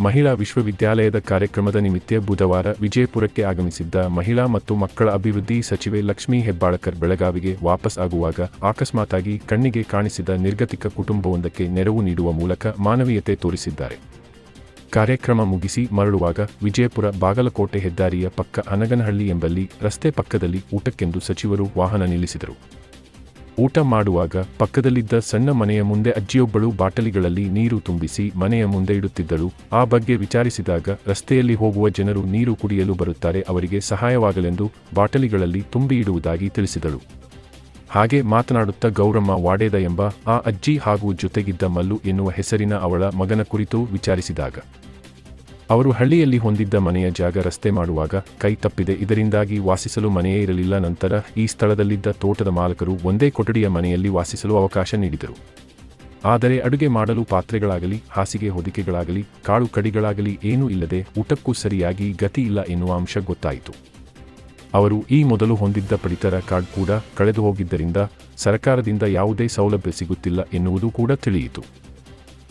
ಮಹಿಳಾ ವಿಶ್ವವಿದ್ಯಾಲಯದ ಕಾರ್ಯಕ್ರಮದ ನಿಮಿತ್ತ ಬುಧವಾರ ವಿಜಯಪುರಕ್ಕೆ ಆಗಮಿಸಿದ್ದ ಮಹಿಳಾ ಮತ್ತು ಮಕ್ಕಳ ಅಭಿವೃದ್ಧಿ ಸಚಿವೆ ಲಕ್ಷ್ಮೀ ಹೆಬ್ಬಾಳಕರ್ ಬೆಳಗಾವಿಗೆ ವಾಪಸ್ ಆಗುವಾಗ ಅಕಸ್ಮಾತಾಗಿ ಕಣ್ಣಿಗೆ ಕಾಣಿಸಿದ ನಿರ್ಗತಿಕ ಕುಟುಂಬವೊಂದಕ್ಕೆ ನೆರವು ನೀಡುವ ಮೂಲಕ ಮಾನವೀಯತೆ ತೋರಿಸಿದ್ದಾರೆ. ಕಾರ್ಯಕ್ರಮ ಮುಗಿಸಿ ಮರಳುವಾಗ ವಿಜಯಪುರ ಬಾಗಲಕೋಟೆ ಹೆದ್ದಾರಿಯ ಪಕ್ಕ ಅನಗನಹಳ್ಳಿ ಎಂಬಲ್ಲಿ ರಸ್ತೆ ಪಕ್ಕದಲ್ಲಿ ಊಟಕ್ಕೆಂದು ಸಚಿವರು ವಾಹನ ನಿಲ್ಲಿಸಿದರು. ಊಟ ಮಾಡುವಾಗ ಪಕ್ಕದಲ್ಲಿದ್ದ ಸಣ್ಣ ಮನೆಯ ಮುಂದೆ ಅಜ್ಜಿಯೊಬ್ಬಳು ಬಾಟಲಿಗಳಲ್ಲಿ ನೀರು ತುಂಬಿಸಿ ಮನೆಯ ಮುಂದೆ ಇಡುತ್ತಿದ್ದಳು. ಆ ಬಗ್ಗೆ ವಿಚಾರಿಸಿದಾಗ ರಸ್ತೆಯಲ್ಲಿ ಹೋಗುವ ಜನರು ನೀರು ಕುಡಿಯಲು ಬರುತ್ತಾರೆ, ಅವರಿಗೆ ಸಹಾಯವಾಗಲೆಂದು ಬಾಟಲಿಗಳಲ್ಲಿ ತುಂಬಿ ಇಡುವುದಾಗಿ ತಿಳಿಸಿದಳು. ಹಾಗೆ ಮಾತನಾಡುತ್ತಾ ಗೌರಮ್ಮ ವಾಡೇದ ಎಂಬ ಆ ಅಜ್ಜಿ ಹಾಗೂ ಜೊತೆಗಿದ್ದ ಮಲ್ಲು ಎನ್ನುವ ಹೆಸರಿನ ಅವಳ ಮಗನ ಕುರಿತು ವಿಚಾರಿಸಿದಾಗ ಅವರು ಹಳ್ಳಿಯಲ್ಲಿ ಹೊಂದಿದ್ದ ಮನೆಯ ಜಾಗ ರಸ್ತೆ ಮಾಡುವಾಗ ಕೈ ತಪ್ಪಿದೆ. ಇದರಿಂದಾಗಿ ವಾಸಿಸಲು ಮನೆಯೇ ಇರಲಿಲ್ಲ. ನಂತರ ಈ ಸ್ಥಳದಲ್ಲಿದ್ದ ತೋಟದ ಮಾಲಕರು ಒಂದೇ ಕೊಠಡಿಯ ಮನೆಯಲ್ಲಿ ವಾಸಿಸಲು ಅವಕಾಶ ನೀಡಿದರು. ಆದರೆ ಅಡುಗೆ ಮಾಡಲು ಪಾತ್ರೆಗಳಾಗಲಿ, ಹಾಸಿಗೆ ಹೊದಿಕೆಗಳಾಗಲಿ, ಕಾಳು ಕಡಿಗಳಾಗಲಿ ಏನೂ ಇಲ್ಲದೆ ಊಟಕ್ಕೂ ಸರಿಯಾಗಿ ಗತಿ ಇಲ್ಲ ಎನ್ನುವ ಅಂಶ ಗೊತ್ತಾಯಿತು. ಅವರು ಈ ಮೊದಲು ಹೊಂದಿದ್ದ ಪಡಿತರ ಕಾರ್ಡ್ ಕೂಡ ಕಳೆದು ಹೋಗಿದ್ದರಿಂದ ಸರ್ಕಾರದಿಂದ ಯಾವುದೇ ಸೌಲಭ್ಯ ಸಿಗುತ್ತಿಲ್ಲ ಎನ್ನುವುದು ಕೂಡ ತಿಳಿಯಿತು.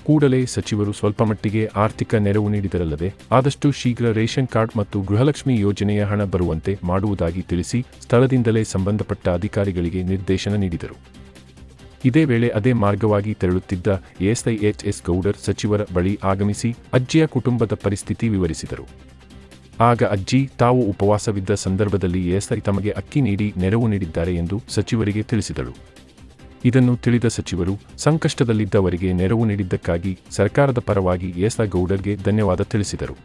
ಕೂಡಲೇ ಸಚಿವರು ಸ್ವಲ್ಪಮಟ್ಟಿಗೆ ಆರ್ಥಿಕ ನೆರವು ನೀಡಿದರಲ್ಲದೆ ಆದಷ್ಟು ಶೀಘ್ರ ರೇಷನ್ ಕಾರ್ಡ್ ಮತ್ತು ಗೃಹಲಕ್ಷ್ಮಿ ಯೋಜನೆಯ ಹಣ ಬರುವಂತೆ ಮಾಡುವುದಾಗಿ ತಿಳಿಸಿ ಸ್ಥಳದಿಂದಲೇ ಸಂಬಂಧಪಟ್ಟ ಅಧಿಕಾರಿಗಳಿಗೆ ನಿರ್ದೇಶನ ನೀಡಿದರು. ಇದೇ ವೇಳೆ ಅದೇ ಮಾರ್ಗವಾಗಿ ತೆರಳುತ್ತಿದ್ದ ಎಸ್ಐಎಚ್ಎಸ್ ಗೌಡರ್ ಸಚಿವರ ಬಳಿ ಆಗಮಿಸಿ ಅಜ್ಜಿಯ ಕುಟುಂಬದ ಪರಿಸ್ಥಿತಿ ವಿವರಿಸಿದರು. ಆಗ ಅಜ್ಜಿ ತಾವು ಉಪವಾಸವಿದ್ದ ಸಂದರ್ಭದಲ್ಲಿ ಎಸ್ಐ ತಮಗೆ ಅಕ್ಕಿ ನೀಡಿ ನೆರವು ನೀಡಿದ್ದಾರೆ ಎಂದು ಸಚಿವರಿಗೆ ತಿಳಿಸಿದಳು. ಇದನ್ನು ತಿಳಿದ ಸಚಿವರು, ಸಂಕಷ್ಟದಲ್ಲಿದ್ದವರಿಗೆ ನೆರವು ನೀಡಿದ್ದಕ್ಕಾಗಿ ಸರ್ಕಾರದ ಪರವಾಗಿ ಎಸ್ಐ ಗೌಡರ್ಗೆ ಧನ್ಯವಾದ ತಿಳಿಸಿದರು.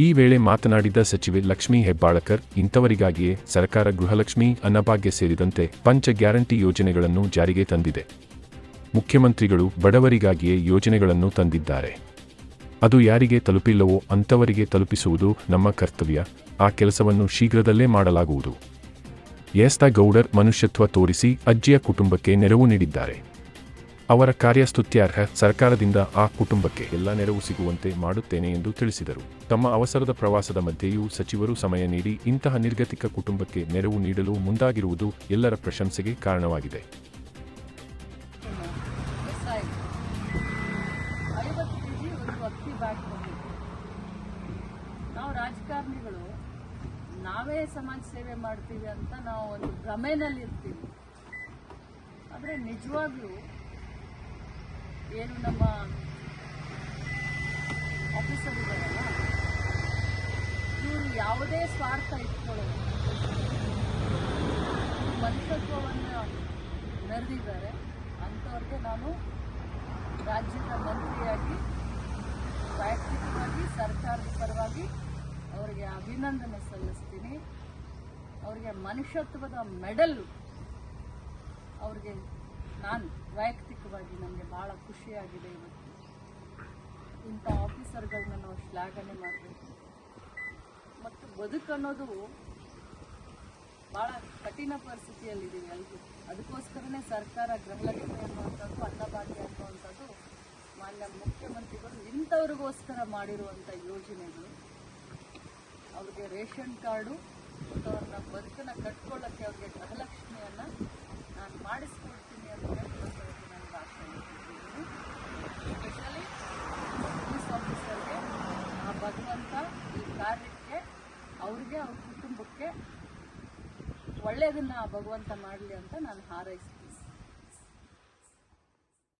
ಈ ವೇಳೆ ಮಾತನಾಡಿದ ಸಚಿವೆ ಲಕ್ಷ್ಮೀ ಹೆಬ್ಬಾಳಕರ್, ಇಂಥವರಿಗಾಗಿಯೇ ಸರ್ಕಾರ ಗೃಹಲಕ್ಷ್ಮಿ ಅನ್ನಭಾಗ್ಯ ಸೇರಿದಂತೆ ಪಂಚ ಗ್ಯಾರಂಟಿ ಯೋಜನೆಗಳನ್ನು ಜಾರಿಗೆ ತಂದಿದೆ. ಮುಖ್ಯಮಂತ್ರಿಗಳು ಬಡವರಿಗಾಗಿಯೇ ಯೋಜನೆಗಳನ್ನು ತಂದಿದ್ದಾರೆ. ಅದು ಯಾರಿಗೆ ತಲುಪಿಲ್ಲವೋ ಅಂಥವರಿಗೆ ತಲುಪಿಸುವುದು ನಮ್ಮ ಕರ್ತವ್ಯ. ಆ ಕೆಲಸವನ್ನು ಶೀಘ್ರದಲ್ಲೇ ಮಾಡಲಾಗುವುದು. ಎಸ್ತಾ ಗೌಡರ್ ಮನುಷ್ಯತ್ವ ತೋರಿಸಿ ಅಜ್ಜಿಯ ಕುಟುಂಬಕ್ಕೆ ನೆರವು ನೀಡಿದ್ದಾರೆ. ಅವರ ಕಾರ್ಯಸ್ತುತ್ಯಾರ್ಹ ಸರ್ಕಾರದಿಂದ ಆ ಕುಟುಂಬಕ್ಕೆ ಎಲ್ಲ ನೆರವು ಸಿಗುವಂತೆ ಮಾಡುತ್ತೇನೆ ಎಂದು ತಿಳಿಸಿದರು. ತಮ್ಮ ಅವಸರದ ಪ್ರವಾಸದ ಮಧ್ಯೆಯೂ ಸಚಿವರು ಸಮಯ ನೀಡಿ ಇಂತಹ ನಿರ್ಗತಿಕ ಕುಟುಂಬಕ್ಕೆ ನೆರವು ನೀಡಲು ಮುಂದಾಗಿರುವುದು ಎಲ್ಲರ ಪ್ರಶಂಸೆಗೆ ಕಾರಣವಾಗಿದೆ. ರಾಜಕಾರಣಿಗಳು ನಾವೇ ಸಮಾಜ ಸೇವೆ ಮಾಡ್ತೀವಿ ಅಂತ ನಾವು ಒಂದು ಭ್ರಮೆನಲ್ಲಿ ಇರ್ತೀವಿ. ಆದರೆ ನಿಜವಾಗ್ಲೂ ಏನು ನಮ್ಮ ಆಫೀಸರ್ ಇದ್ದಾರಲ್ಲ ಇವರು ಯಾವುದೇ ಸ್ವಾರ್ಥ ಇಟ್ಕೊಳ್ಳೋದು ಮನುಷ್ಯತ್ವವನ್ನು ಮೆರೆದಿದ್ದಾರೆ. ಅಂಥವ್ರಿಗೆ ನಾನು ರಾಜ್ಯದ ಮಂತ್ರಿಯಾಗಿ ವೈಯಕ್ತಿಕವಾಗಿ ಸರ್ಕಾರದ ಪರವಾಗಿ ಅವರಿಗೆ ಅಭಿನಂದನೆ ಸಲ್ಲಿಸ್ತೀನಿ. ಅವರಿಗೆ ಮನುಷ್ಯತ್ವದ ಮೆಡಲ್ ಅವ್ರಿಗೆ ನಾನು ವೈಯಕ್ತಿಕವಾಗಿ ನನಗೆ ಭಾಳ ಖುಷಿಯಾಗಿದೆ ಇವತ್ತು. ಇಂಥ ಆಫೀಸರ್ಗಳನ್ನ ನಾವು ಶ್ಲಾಘನೆ ಮಾಡಬೇಕು. ಮತ್ತು ಬದುಕನ್ನೋದು ಭಾಳ ಕಠಿಣ ಪರಿಸ್ಥಿತಿಯಲ್ಲಿದ್ದೀವಿ ಎಲ್ಲರೂ ಅದಕ್ಕೋಸ್ಕರನೇ ಸರ್ಕಾರ ಗೃಹಲಕ್ಷ್ಮಿ ಅನ್ನುವಂಥದ್ದು ಅನ್ನಭಾಗ್ಯ ಅನ್ನುವಂಥದ್ದು ಮಾನ್ಯ ಮುಖ್ಯಮಂತ್ರಿಗಳು ಇಂಥವ್ರಿಗೋಸ್ಕರ ಮಾಡಿರುವಂಥ ಯೋಜನೆಗಳು. ಅವ್ರಿಗೆ ರೇಷನ್ ಕಾರ್ಡು ಮತ್ತು ಅವ್ರನ್ನ ಬದುಕನ್ನು ಕಟ್ಕೊಳ್ಳೋಕ್ಕೆ ಅವ್ರಿಗೆ ಗೃಹಲಕ್ಷ್ಮಿಯನ್ನು ನಾನು ಮಾಡಿಸ್ಕೊಡ್ತೀನಿ ಅಂತ ನಾನು ನನಗೆ ಆಶೆ ಸ್ಪೆಷಲಿ ಪೊಲೀಸ್ ಆಫೀಸರ್ಗೆ ಆ ಭಗವಂತ ಈ ಕಾರ್ಯಕ್ಕೆ, ಅವ್ರಿಗೆ, ಅವ್ರ ಕುಟುಂಬಕ್ಕೆ ಒಳ್ಳೆಯದನ್ನು ಆ ಭಗವಂತ ಮಾಡಲಿ ಅಂತ ನಾನು ಹಾರೈಸ್ತೀನಿ.